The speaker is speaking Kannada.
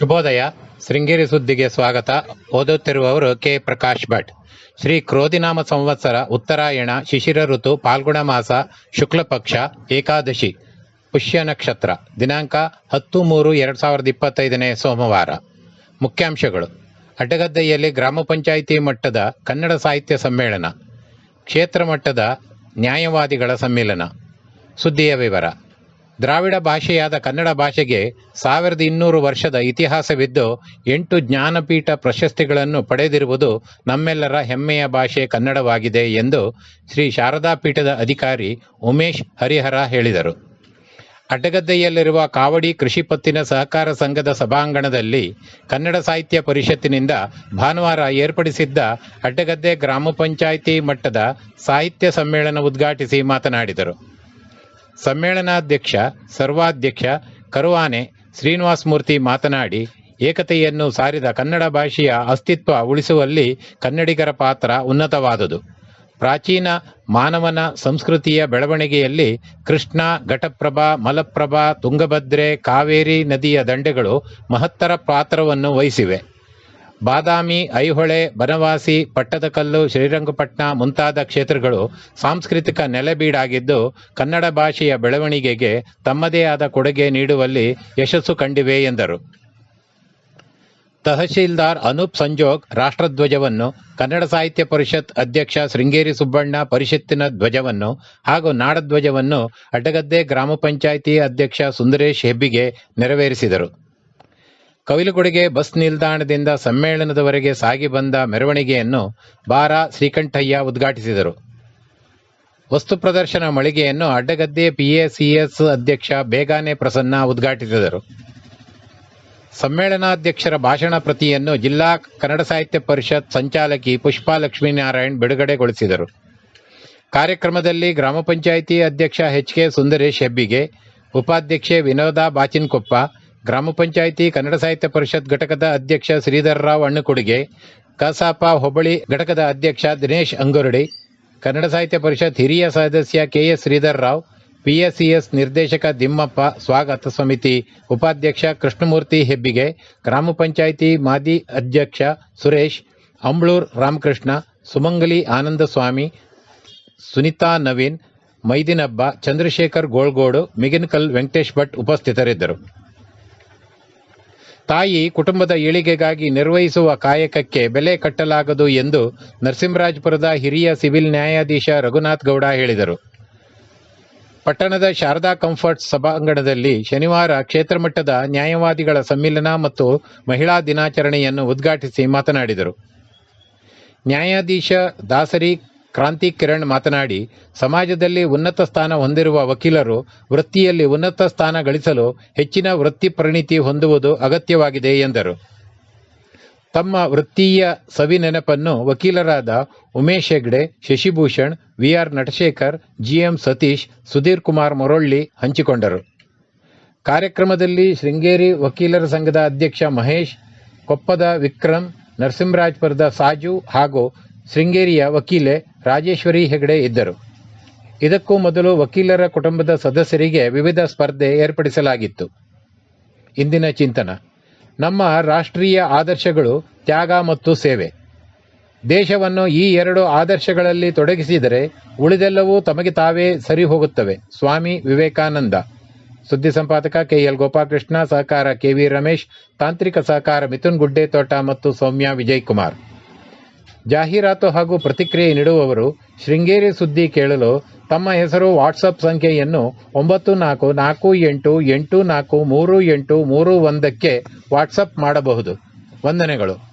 ಶುಭೋದಯ. ಶೃಂಗೇರಿ ಸುದ್ದಿಗೆ ಸ್ವಾಗತ. ಓದುತ್ತಿರುವವರು ಕೆ. ಪ್ರಕಾಶ್ ಭಟ್. ಶ್ರೀ ಕ್ರೋಧಿನಾಮ ಸಂವತ್ಸರ, ಉತ್ತರಾಯಣ, ಶಿಶಿರ ಋತು, ಪಾಲ್ಗುಣ ಮಾಸ, ಶುಕ್ಲಪಕ್ಷ, ಏಕಾದಶಿ, ಪುಷ್ಯ ನಕ್ಷತ್ರ. ದಿನಾಂಕ ಹತ್ತು ಮೂರು ಎರಡು ಸಾವಿರದ ಇಪ್ಪತ್ತೈದನೇ ಸೋಮವಾರ. ಮುಖ್ಯಾಂಶಗಳು. ಅಡ್ಡಗದ್ದೆಯಲ್ಲಿ ಗ್ರಾಮ ಪಂಚಾಯಿತಿ ಮಟ್ಟದ ಕನ್ನಡ ಸಾಹಿತ್ಯ ಸಮ್ಮೇಳನ. ಕ್ಷೇತ್ರ ಮಟ್ಟದ ನ್ಯಾಯವಾದಿಗಳ ಸಮ್ಮೇಳನ. ಸುದ್ದಿಯ ವಿವರ. ದ್ರಾವಿಡ ಭಾಷೆಯಾದ ಕನ್ನಡ ಭಾಷೆಗೆ ಸಾವಿರದ ಇನ್ನೂರು ವರ್ಷದ ಇತಿಹಾಸವಿದ್ದು, ಎಂಟು ಜ್ಞಾನಪೀಠ ಪ್ರಶಸ್ತಿಗಳನ್ನು ಪಡೆದಿರುವುದು ನಮ್ಮೆಲ್ಲರ ಹೆಮ್ಮೆಯ ಭಾಷೆ ಕನ್ನಡವಾಗಿದೆ ಎಂದು ಶ್ರೀ ಶಾರದಾ ಪೀಠದ ಅಧಿಕಾರಿ ಉಮೇಶ್ ಹರಿಹರ ಹೇಳಿದರು. ಅಡ್ಡಗದ್ದೆಯಲ್ಲಿರುವ ಕಾವಡಿ ಕೃಷಿ ಪತ್ತಿನ ಸಹಕಾರ ಸಂಘದ ಸಭಾಂಗಣದಲ್ಲಿ ಕನ್ನಡ ಸಾಹಿತ್ಯ ಪರಿಷತ್ತಿನಿಂದ ಭಾನುವಾರ ಏರ್ಪಡಿಸಿದ್ದ ಅಡ್ಡಗದ್ದೆ ಗ್ರಾಮ ಪಂಚಾಯಿತಿ ಮಟ್ಟದ ಸಾಹಿತ್ಯ ಸಮ್ಮೇಳನ ಉದ್ಘಾಟಿಸಿ ಮಾತನಾಡಿದರು. ಸಮ್ಮೇಳನಾಧ್ಯಕ್ಷ, ಸರ್ವಾಧ್ಯಕ್ಷ ಕರುವಾನೆ ಶ್ರೀನಿವಾಸ ಮೂರ್ತಿ ಮಾತನಾಡಿ, ಏಕತೆಯನ್ನು ಸಾರಿದ ಕನ್ನಡ ಭಾಷೆಯ ಅಸ್ತಿತ್ವ ಉಳಿಸುವಲ್ಲಿ ಕನ್ನಡಿಗರ ಪಾತ್ರ ಉನ್ನತವಾದುದು. ಪ್ರಾಚೀನ ಮಾನವನ ಸಂಸ್ಕೃತಿಯ ಬೆಳವಣಿಗೆಯಲ್ಲಿ ಕೃಷ್ಣ, ಘಟಪ್ರಭಾ, ಮಲಪ್ರಭಾ, ತುಂಗಭದ್ರೆ, ಕಾವೇರಿ ನದಿಯ ದಂಡೆಗಳು ಮಹತ್ತರ ಪಾತ್ರವನ್ನು ವಹಿಸಿವೆ. ಬಾದಾಮಿ, ಐಹೊಳೆ, ಬನವಾಸಿ ಪಟ್ಟದಕಲ್ಲು ಶ್ರೀರಂಗಪಟ್ಟಣ ಮುಂತಾದ ಕ್ಷೇತ್ರಗಳು ಸಾಂಸ್ಕೃತಿಕ ನೆಲೆಬೀಡಾಗಿದ್ದು ಕನ್ನಡ ಭಾಷೆಯ ಬೆಳವಣಿಗೆಗೆ ತಮ್ಮದೇ ಆದ ಕೊಡುಗೆ ನೀಡುವಲ್ಲಿ ಯಶಸ್ಸು ಕಂಡಿವೆ ಎಂದರು. ತಹಶೀಲ್ದಾರ್ ಅನೂಪ್ ಸಂಜೋಗ್ ರಾಷ್ಟ್ರಧ್ವಜವನ್ನು, ಕನ್ನಡ ಸಾಹಿತ್ಯ ಪರಿಷತ್ ಅಧ್ಯಕ್ಷ ಶೃಂಗೇರಿ ಸುಬ್ಬಣ್ಣ ಪರಿಷತ್ತಿನ ಧ್ವಜವನ್ನು ಹಾಗೂ ನಾಡಧ್ವಜವನ್ನು ಅಡ್ಡಗದ್ದೆ ಗ್ರಾಮ ಪಂಚಾಯಿತಿ ಅಧ್ಯಕ್ಷ ಸುಂದರೇಶ್ ಹೆಬ್ಬಿಗೆ ನೆರವೇರಿಸಿದರು. ಕವಿಲುಕೊಡುಗೆ ಬಸ್ ನಿಲ್ದಾಣದಿಂದ ಸಮ್ಮೇಳನದವರೆಗೆ ಸಾಗಿ ಬಂದ ಮೆರವಣಿಗೆಯನ್ನು ಬಾರ ಶ್ರೀಕಂಠಯ್ಯ ಉದ್ಘಾಟಿಸಿದರು. ವಸ್ತು ಪ್ರದರ್ಶನ ಮಳಿಗೆಯನ್ನು ಅಡ್ಡಗದ್ದೆ ಪಿಎಸಿಎಸ್ ಅಧ್ಯಕ್ಷ ಬೇಗಾನೆ ಪ್ರಸನ್ನ ಉದ್ಘಾಟಿಸಿದರು. ಸಮ್ಮೇಳನಾಧ್ಯಕ್ಷರ ಭಾಷಣ ಪ್ರತಿಯನ್ನು ಜಿಲ್ಲಾ ಕನ್ನಡ ಸಾಹಿತ್ಯ ಪರಿಷತ್ ಸಂಚಾಲಕಿ ಪುಷ್ಪಾ ಲಕ್ಷ್ಮೀನಾರಾಯಣ್ ಬಿಡುಗಡೆಗೊಳಿಸಿದರು. ಕಾರ್ಯಕ್ರಮದಲ್ಲಿ ಗ್ರಾಮ ಪಂಚಾಯಿತಿ ಅಧ್ಯಕ್ಷ ಎಚ್ ಕೆ ಸುಂದರೇಶ್ ಹೆಬ್ಬಿಗೆ ಉಪಾಧ್ಯಕ್ಷೆ ವಿನೋದ ಬಾಚಿನ್ಕೊಪ್ಪ ಗ್ರಾಮ ಪಂಚಾಯಿತಿ ಕನ್ನಡ ಸಾಹಿತ್ಯ ಪರಿಷತ್ ಘಟಕದ ಅಧ್ಯಕ್ಷ ಶ್ರೀಧರ್ರಾವ್ ಅಣ್ಣಕುಡಿಗೆ, ಕಸಾಪ ಹೋಬಳಿ ಘಟಕದ ಅಧ್ಯಕ್ಷ ದಿನೇಶ್ ಅಂಗುರಡಿ, ಕನ್ನಡ ಸಾಹಿತ್ಯ ಪರಿಷತ್ ಹಿರಿಯ ಸದಸ್ಯ ಕೆಎಸ್ ಶ್ರೀಧರ್ರಾವ್ ಪಿಎಸ್ಸಿಎಸ್ ನಿರ್ದೇಶಕ ದಿಮ್ಮಪ್ಪ ಸ್ವಾಗತ ಸಮಿತಿ ಉಪಾಧ್ಯಕ್ಷ ಕೃಷ್ಣಮೂರ್ತಿ ಹೆಬ್ಬಿಗೆ, ಗ್ರಾಮ ಪಂಚಾಯಿತಿ ಮಾಜಿ ಅಧ್ಯಕ್ಷ ಸುರೇಶ್, ಅಂಬ್ಳೂರ್ ರಾಮಕೃಷ್ಣ, ಸುಮಂಗಲಿ ಆನಂದಸ್ವಾಮಿ, ಸುನಿತಾ ನವೀನ್, ಮೈದಿನಬ್ಬ, ಚಂದ್ರಶೇಖರ್ ಗೋಳ್ಗೋಡು, ಮಿಗಿನ್ಕಲ್ ವೆಂಕಟೇಶ್ ಭಟ್ ಉಪಸ್ಥಿತರಿದ್ದರು. ತಾಯಿ ಕುಟುಂಬದ ಏಳಿಗೆಗಾಗಿ ನಿರ್ವಹಿಸುವ ಕಾಯಕಕ್ಕೆ ಬೆಲೆ ಕಟ್ಟಲಾಗದು ಎಂದು ನರಸಿಂಹರಾಜಪುರದ ಹಿರಿಯ ಸಿವಿಲ್ ನ್ಯಾಯಾಧೀಶ ರಘುನಾಥ್ ಗೌಡ ಹೇಳಿದರು. ಪಟ್ಟಣದ ಶಾರದಾ ಕಂಫರ್ಟ್ಸ್ ಸಭಾಂಗಣದಲ್ಲಿ ಶನಿವಾರ ಕ್ಷೇತ್ರ ಮಟ್ಟದ ನ್ಯಾಯವಾದಿಗಳ ಸಮ್ಮಿಲನ ಮತ್ತು ಮಹಿಳಾ ದಿನಾಚರಣೆಯನ್ನು ಉದ್ಘಾಟಿಸಿ ಮಾತನಾಡಿದರು. ನ್ಯಾಯಾಧೀಶ ದಾಸರಿ ಕ್ರಾಂತಿ ಕಿರಣ್ ಮಾತನಾಡಿ, ಸಮಾಜದಲ್ಲಿ ಉನ್ನತ ಸ್ಥಾನ ಹೊಂದಿರುವ ವಕೀಲರು ವೃತ್ತಿಯಲ್ಲಿ ಉನ್ನತ ಸ್ಥಾನ ಗಳಿಸಲು ಹೆಚ್ಚಿನ ವೃತ್ತಿ ಪರಿಣಿತಿ ಹೊಂದುವುದು ಅಗತ್ಯವಾಗಿದೆ ಎಂದರು. ತಮ್ಮ ವೃತ್ತೀಯ ಸವಿ ನೆನಪನ್ನು ವಕೀಲರಾದ ಉಮೇಶ್ ಹೆಗ್ಡೆ, ಶಶಿಭೂಷಣ್, ವಿಆರ್ ನಟಶೇಖರ್, ಜಿಎಂ ಸತೀಶ್, ಸುಧೀರ್ ಕುಮಾರ್ ಮೊರೊಳ್ಳಿ ಹಂಚಿಕೊಂಡರು. ಕಾರ್ಯಕ್ರಮದಲ್ಲಿ ಶೃಂಗೇರಿ ವಕೀಲರ ಸಂಘದ ಅಧ್ಯಕ್ಷ ಮಹೇಶ್, ಕೊಪ್ಪದ ವಿಕ್ರಮ್, ನರಸಿಂಹರಾಜ್ಪುರದ ಸಾಜು ಹಾಗೂ ಶೃಂಗೇರಿಯ ವಕೀಲೆ ರಾಜೇಶ್ವರಿ ಹೆಗಡೆ ಇದ್ದರು. ಇದಕ್ಕೂ ಮೊದಲು ವಕೀಲರ ಕುಟುಂಬದ ಸದಸ್ಯರಿಗೆ ವಿವಿಧ ಸ್ಪರ್ಧೆ ಏರ್ಪಡಿಸಲಾಗಿತ್ತು. ಇಂದಿನ ಚಿಂತನ, ನಮ್ಮ ರಾಷ್ಟ್ರೀಯ ಆದರ್ಶಗಳು ತ್ಯಾಗ ಮತ್ತು ಸೇವೆ. ದೇಶವನ್ನು ಈ ಎರಡು ಆದರ್ಶಗಳಲ್ಲಿ ತೊಡಗಿಸಿದರೆ ಉಳಿದೆಲ್ಲವೂ ತಮಗೆ ತಾವೇ ಸರಿ ಹೋಗುತ್ತವೆ ಸ್ವಾಮಿ ವಿವೇಕಾನಂದ. ಸುದ್ದಿ ಸಂಪಾದಕ ಕೆಎಲ್ ಗೋಪಾಲಕೃಷ್ಣ, ಸಹಕಾರ ಕೆವಿ ರಮೇಶ್, ತಾಂತ್ರಿಕ ಸಹಕಾರ ಮಿಥುನ್ ಗುಡ್ಡೇತೋಟ ಮತ್ತು ಸೌಮ್ಯ ವಿಜಯ್ ಕುಮಾರ್. ಜಾಹೀರಾತು ಹಾಗೂ ಪ್ರತಿಕ್ರಿಯೆ ನೀಡುವವರು ಶೃಂಗೇರಿ ಸುದ್ದಿ ಕೇಳಲು ತಮ್ಮ ಹೆಸರು ವಾಟ್ಸಪ್ ಸಂಖ್ಯೆಯನ್ನು ಒಂಬತ್ತು ನಾಲ್ಕು ನಾಲ್ಕು ಎಂಟು ಎಂಟು ನಾಲ್ಕು ಮೂರು ಎಂಟು ಮೂರು ಒಂದಕ್ಕೆ ವಾಟ್ಸಪ್ ಮಾಡಬಹುದು. ವಂದನೆಗಳು.